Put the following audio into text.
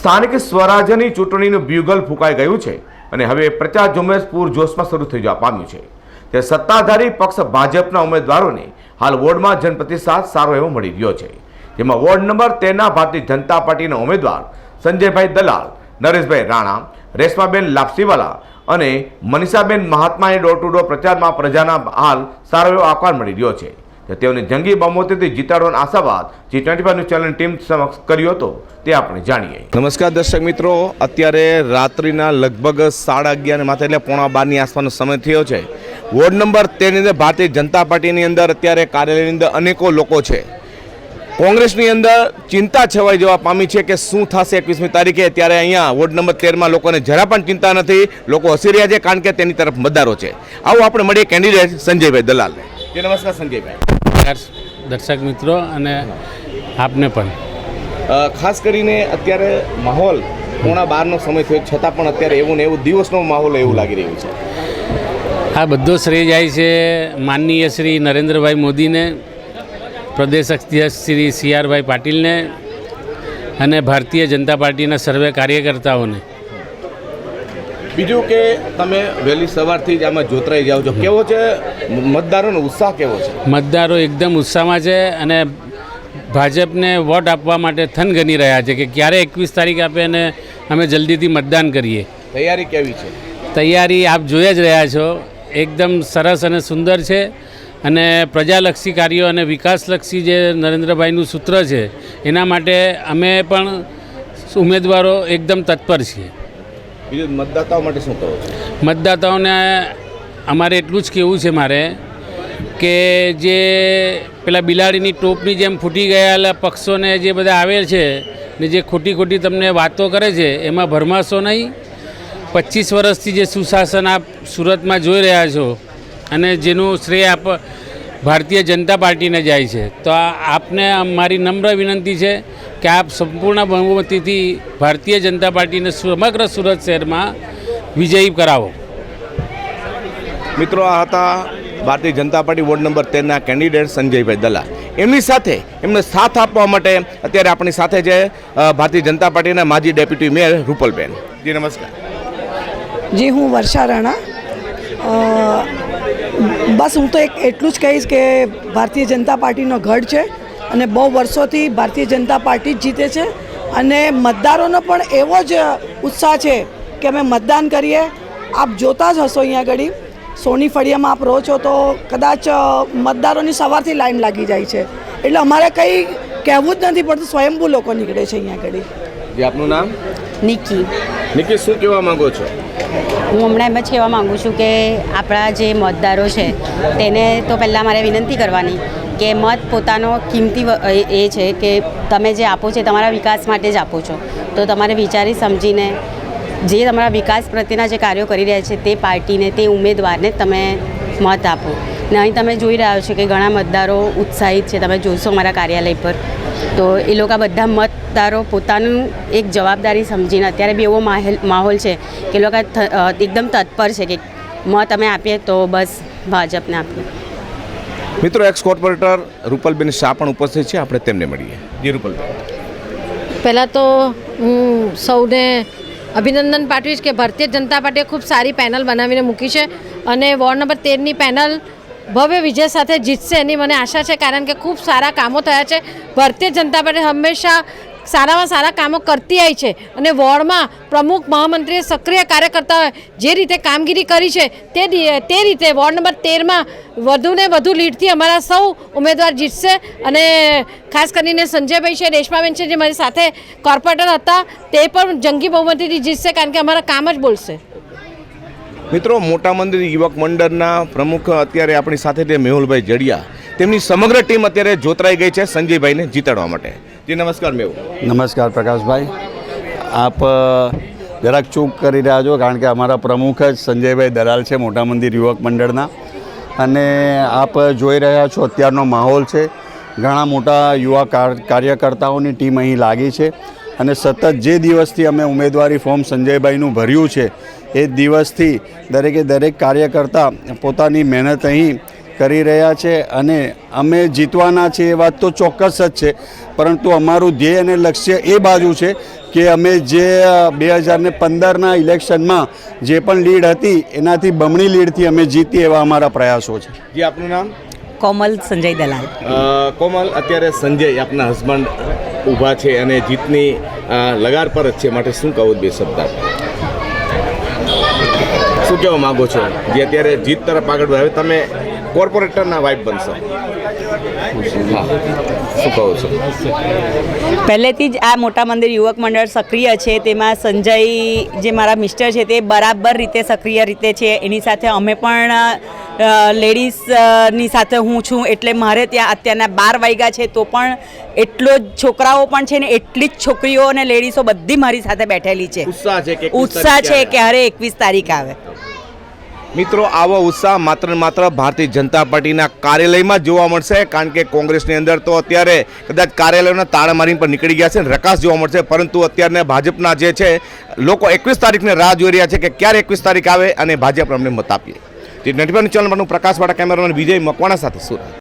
સ્થાનિક સ્વરાજ્યની ચૂંટણીનું બ્યુગલ ફૂંકાઈ ગયું છે અને હવે પ્રચાર ઝુંબેશ પૂરજોશમાં શરૂ થઈ જવા પામ્યું છે. તે સત્તાધારી પક્ષ ભાજપના ઉમેદવારોને હાલ વોર્ડમાં જનપ્રતિસાદ સારો એવો મળી રહ્યો છે. જેમાં વોર્ડ નંબર તેરના ભારતીય જનતા પાર્ટીના ઉમેદવાર સંજયભાઈ દલાલ, નરેશભાઈ રાણા, રેશમાબેન લાપસીવાલા અને મનીષાબેન મહાત્માએ ડોર ટુ ડોર પ્રચારમાં પ્રજાના હાલ સારો એવો આકાર મળી રહ્યો છે. તેઓને જંગી બમોતેથી જીતાડવાનો આશાવાદ G twenty five news channel team સમક્ષ કર્યો હતો તે આપણે જાણીએ. નમસ્કાર દર્શક મિત્રો અત્યારે રાત્રિના લગભગ સાડા અગિયાર માથે એટલે પોણા બારની આસપાસનો સમય થયો છે. વોર્ડ નંબર તેની અંદર ભારતીય જનતા પાર્ટીની અંદર અત્યારે કાર્યાલયની અંદર અનેકો લોકો છે. કોંગ્રેસની અંદર ચિંતા છવાઈ જવા પામી છે કે શું થશે એકવીસમી તારીખે. ત્યારે અહીંયા વોર્ડ નંબર તેરમાં લોકોને જરા પણ ચિંતા નથી લોકો હસી રહ્યા છે કારણ કે તેની તરફ મતદારો છે. આવું આપણે મળીએ કેન્ડિડેટ સંજયભાઈ દલાલને. જે નમસ્કાર સંજયભાઈ. દર્શ- દર્શક મિત્રો અને આપને પણ. ખાસ કરીને અત્યારે માહોલ પોણા બારનો સમય થયો છતાં પણ અત્યારે એવું ને એવું દિવસનો માહોલ એવું લાગી રહ્યું છે. આ બધો શ્રેય જાય છે માનનીય શ્રી નરેન્દ્રભાઈ મોદીને પ્રદેશ અધ્યક્ષ શ્રી સી આરભાઈ પાટીલને અને ભારતીય જનતા પાર્ટીના સર્વે કાર્યકર્તાઓને. બીજું કે તમે વહેલી સવારથી જ આમાં જોતરાઈ જાઓ છો. કેવો છે? મતદારોનો ઉત્સાહ કેવો છે? મતદારો એકદમ ઉત્સાહમાં છે અને ભાજપને વોટ આપવા માટે થનગની રહ્યા છે કે ક્યારે એકવીસ તારીખ આપે અને અમે જલ્દીથી મતદાન કરીએ. તૈયારી કેવી છે? તૈયારી આપ જોઈ જ રહ્યા છો. એકદમ સરસ અને સુંદર છે અને પ્રજાલક્ષી કાર્યો અને વિકાસલક્ષી જે નરેન્દ્રભાઈનું સૂત્ર છે એના માટે અમે પણ ઉમેદવારો એકદમ તત્પર છીએ. બીજું મતદાતાઓ માટે શું કહો મતદાતાઓને અમારે એટલું જ કહેવું છે મારે કે જે પેલા બિલાડીની ટોપની જેમ ફૂટી ગયેલા પક્ષોને જે બધા આવે છે ને જે ખોટી ખોટી તમને વાતો કરે છે, એમાં ભરમાશો નહીં. પચીસ વર્ષથી જે સુશાસન આપ સુરતમાં જોઈ રહ્યા છો અને જેનું શ્રેય આપ ભારતીય જનતા પાર્ટીને જાય છે. તો આપને મારી નમ્ર વિનંતી છે કે આપ સંપૂર્ણ બહુમતીથી ભારતીય જનતા પાર્ટીને સમગ્ર સુરત શહેરમાં વિજયી કરાવો. મિત્રો આ હતા Bharatiya Janata party ward number તેરના candidate સંજયભાઈ દલા એમની સાથે એમને સાથ આપવા માટે અત્યારે આપણી સાથે છે ભારતીય જનતા પાર્ટીના માજી ડેપ્યુટી મેયર રૂપલબેન. જી નમસ્કાર. જી હું વર્ષા રાણા. બસ હું તો એક એટલું જ કહીશ કે ભારતીય જનતા પાર્ટીનો ગઢ છે. અને બહુ વર્ષોથી ભારતીય જનતા પાર્ટી જ જીતે છે. અને મતદારોનો પણ એવો જ ઉત્સાહ છે કે અમે મતદાન કરીએ. આપ જોતા જ હશો અહીંયા આગળ. સોની ફળિયામાં આપ રહો છો તો કદાચ મતદારોની સવારથી લાઈન લાગી જાય છે. એટલે અમારે કંઈ કહેવું જ નથી પડતું સ્વયંભૂ લોકો નીકળે છે અહીંયા આગળ. જી આપનું નામ? નિકી. નિકી શું કહેવા માંગો છો? હું હમણાં એમ જ કહેવા માગું છું કે આપણા જે મતદારો છે તેને તો પહેલાં મારે વિનંતી કરવાની કે મત પોતાનો કિંમતી એ છે કે તમે જે આપો છો તમારા વિકાસ માટે જ આપો છો. તો તમારે વિચારી સમજીને જે તમારા વિકાસ પ્રત્યેના જે કાર્યો કરી રહ્યા છે તે પાર્ટીને, તે ઉમેદવારને તમે મત આપો. ને અહીં તમે જોઈ રહ્યા છો કે ઘણા મતદારો ઉત્સાહિત છે. તમે જોશો મારા કાર્યાલય પર. તો એ લોકો બધા મતદારો પોતાનું એક જવાબદારી સમજીને, અત્યારે બી એવો માહેલ છે કે લોકો એકદમ તત્પર છે કે મત અમે આપીએ તો બસ ભાજપને આપીએ. મિત્રો એક્સ કોર્પોરેટર રૂપલબેન શાહ પણ ઉપસ્થિત છે. આપણે તેમને મળીએ. જી, રૂપલબેન. પહેલાં તો હું સૌને અભિનંદન પાઠવીશ કે ભારતીય જનતા પાર્ટીએ ખૂબ સારી પેનલ બનાવીને મૂકી છે અને વોર્ડ નંબર તેરની પેનલ ભવ્ય વિજય સાથે જીતશે એની મને આશા છે, કારણ કે ખૂબ સારા કામો થયા છે. ભારતીય જનતા પાર્ટી હંમેશા સારામાં સારા કામો કરતી આવી છે. અને વોર્ડમાં પ્રમુખ મહામંત્રીએ સક્રિય કાર્યકર્તાઓએ જે રીતે કામગીરી કરી છે, તે તે રીતે વોર્ડ નંબર તેરમાં વધુને વધુ લીડથી અમારા સૌ ઉમેદવાર જીતશે. અને ખાસ કરીને સંજયભાઈ છે, રેશમાબેન છે, જે મારી સાથે કોર્પોરેટર હતા, તે પણ જંગી બહુમતીથી જીતશે કારણ કે અમારા કામ જ બોલશે. મિત્રો, મોટા મંદિર યુવક મંડળના પ્રમુખ અત્યારે આપણી સાથે મેહુલભાઈ જડિયા. તેમની સમગ્ર ટીમ અત્યારે જોતરાઈ ગઈ છે સંજયભાઈને જીતાડવા માટે. જી, નમસ્કાર મેવ નમસ્કાર પ્રકાશભાઈ. આપ જરાક ચૂક કરી રહ્યા છો કારણ કે અમારા પ્રમુખ જ સંજયભાઈ દલાલ છે, મોટા મંદિર યુવક મંડળના. અને આપ જોઈ રહ્યા છો અત્યારનો માહોલ છે. ઘણા મોટા યુવા કાર- કાર્યકર્તાઓની ટીમ અહીં લાગી છે. અને સતત જે દિવસથી અમે ઉમેદવારી ફોર્મ સંજયભાઈનું ભર્યું છે, એ દિવસથી દરેકે દરેક કાર્યકર્તા પોતાની મહેનત અહીં કરી રહ્યા છે અને અમે જીતવાના છે એ વાત તો ચોક્કસ જ છે. પરંતુ અમારું ધ્યેય અને લક્ષ્ય એ બાજુ છે કે અમે જે બે હજાર ને પંદરના ઇલેક્શનમાં જે પણ લીડ હતી એનાથી બમણી લીડથી અમે જીતીએ એવા અમારા પ્રયાસો છે. જે આપનું નામ? કોમલ સંજય દલાલ. કોમલ અત્યારે સંજય આપના હસબન્ડ ઊભા છે અને જીતની લગાર પર જ છે. માટે શું કહું બે શબ્દ શું કહેવા માંગો છો? જે અત્યારે જીત તરફ આગળ વધે. હવે તમે કોર્પોરેટરના વાઇફ બનશો. શું કહો છો? પહેલેથી જ આ મોટા મંદિર યુવક મંડળ સક્રિય છે તેમાં સંજય જે મારા મિસ્ટર છે તે બરાબર રીતે સક્રિય રીતે છે. એની સાથે અમે પણ લેડીઝની સાથે હું છું એટલે મારે ત્યાં અત્યારના બાર વાગ્યા છે તો પણ એટલો જ છોકરાઓ પણ છે ને એટલી જ છોકરીઓ અને લેડીઝો બધી મારી સાથે બેઠેલી છે. ઉત્સાહ છે કે ઉત્સાહ છે કે અરે એકવીસ તારીખ આવે. મિત્રો, આવો ઉત્સાહ માત્ર માત્ર ભારતીય જનતા પાર્ટીના કાર્યાલયમાં જોવા મળશે, કારણ કે કોંગ્રેસની અંદર તો અત્યારે કદાચ કાર્યાલયોના તાળા મારીને પર નીકળી ગયા છે રકાસ જોવા મળશે, પરંતુ અત્યારના ભાજપના જે છે, લોકો એકવીસ તારીખને રાહ જોઈ રહ્યા છે કે ક્યારે એકવીસ તારીખ આવે અને ભાજપ અમને મત આપીએ. જે નટીવાન ચેનલ પરનું પ્રકાશવાળા કેમેરામેન વિજય મકવાણા સાથે સુરત.